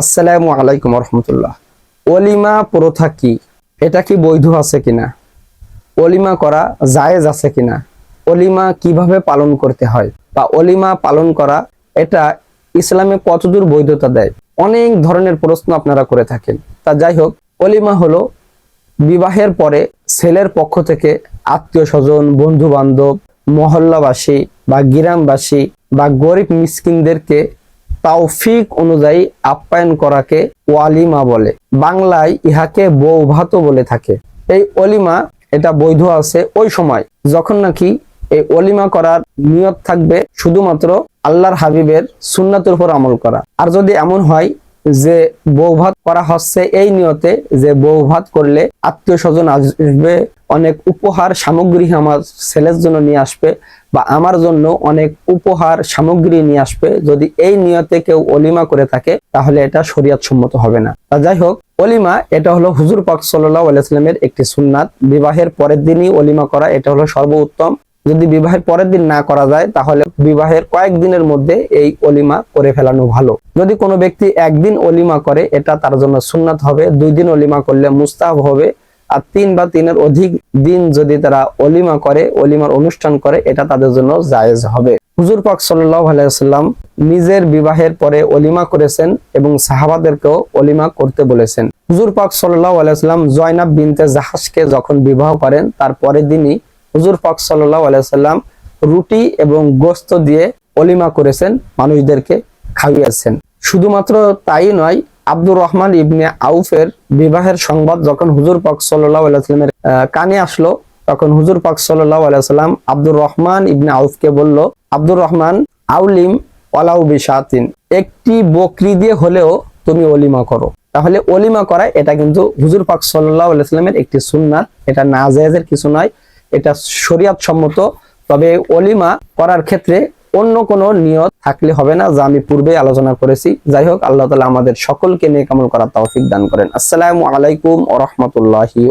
আসসালামু আলাইকুম রহমতুল্লাহ অলিমা প্রথা কি? এটা কি বৈধ আছে কিনা? অলিমা করা জায়েজ আছে কিনা? অলিমা কীভাবে পালন করতে হয়? বা অলিমা পালন করা, এটা ইসলামে কতদূর বৈধতা দেয়? অনেক ধরনের প্রশ্ন আপনারা করে থাকেন। তা যাই হোক, অলিমা হলো বিবাহের পরে ছেলের পক্ষ থেকে আত্মীয় স্বজন বন্ধু বান্ধব মহল্লাবাসী বা গ্রামবাসী বা গরিব মিসকিনদেরকে তাওফিক অনুযায়ী আপ্যায়ন করাকে ওয়ালিমা বলে। বাংলায় ইহাকে বৌভাতও বলে থাকে। এই অলিমা এটা বৈধ আছে ওই সময়, যখন নাকি এই অলিমা করার নিয়ত থাকবে শুধুমাত্র আল্লাহর হাবিবের সুন্নাতের উপর আমল করা। আর যদি এমন হয় যে বৌভাত করা হচ্ছে এই নিয়তে, যে বৌভাত করলে আত্মীয় স্বজন আসবে, অনেক উপহার সামগ্রী আমার ছেলের জন্য নিয়ে আসবে বা আমার জন্য অনেক উপহার, সামগ্রী নিয়ে আসবে। যদি এই নিয়তে কেউ অলিমা করে থাকে, তাহলে এটা শরিয়াত সম্মত হবে না। তা যাই হোক, অলিমা, এটা হলো হুজুর পাক সাল্লাহ একটি সুন্নাত। বিবাহের পরের দিনই অলিমা করা, এটা হলো সর্বোত্তম। যদি বিবাহের পরের দিন না করা যায়, তাহলে বিবাহের কয়েকদিনের মধ্যে এই অলিমা করে ফেলানো ভালো। যদি কোনো ব্যক্তি একদিন অলিমা করে, এটা তার জন্য সুন্নাত হবে। দুই দিন অলিমা করলে মুস্তাহাব হবে। আর তিন বা তিনের অধিক দিন যদি তারা অলিমা করে, অলিমার অনুষ্ঠান করে, এটা তাদের জন্য জায়েজ হবে। হুজুর পাক সাল্লাহ আলাইসাল্লাম নিজের বিবাহের পরে অলিমা করেছেন এবং সাহাবাদেরকেও অলিমা করতে বলেছেন। হুজুর পাক সাল্লাহ আলাইসাল্লাম জয়নাব বিনতে জাহাজকে যখন বিবাহ করেন, তার পরের দিনই হুজুর পাক সাল্লাহ আলাইসাল্লাম রুটি এবং গোস্ত দিয়ে অলিমা করেছেন, মানুষদেরকে খাইয়েছেন। শুধুমাত্র তাই নয় আব্দুর রহমান ইবনে আউফের বিবাহের সংবাদ যখন হুজুর পাক সাল্লাহ কানে আসলো, তখন হুজুর পাক সাল্লাহ আব্দুর রহমান ইবনে আউফকে বলল, আব্দুর রহমান, আউলিম ওয়ালাউ বিশাতিন, একটি বকরি দিয়ে হলেও তুমি অলিমা করো। তাহলে অলিমা করা এটা কিন্তু হুজুর পাক সাল্লাহ একটি সুন্নাত। এটা না জায়েজের কিছু নয়, এটা শরিয়াত সম্মত তবে অলিমা করার ক্ষেত্রে অন্য কোনো নিয়ত থাকলে হবে না, যা আমি পূর্বে আলোচনা করেছি। যাই হোক, আল্লাহ তালা আমাদের সকলকে নিয়ে কামল করার তৌফিক দান করেন। আসসালামু আলাইকুম ও রহমতুল্লাহি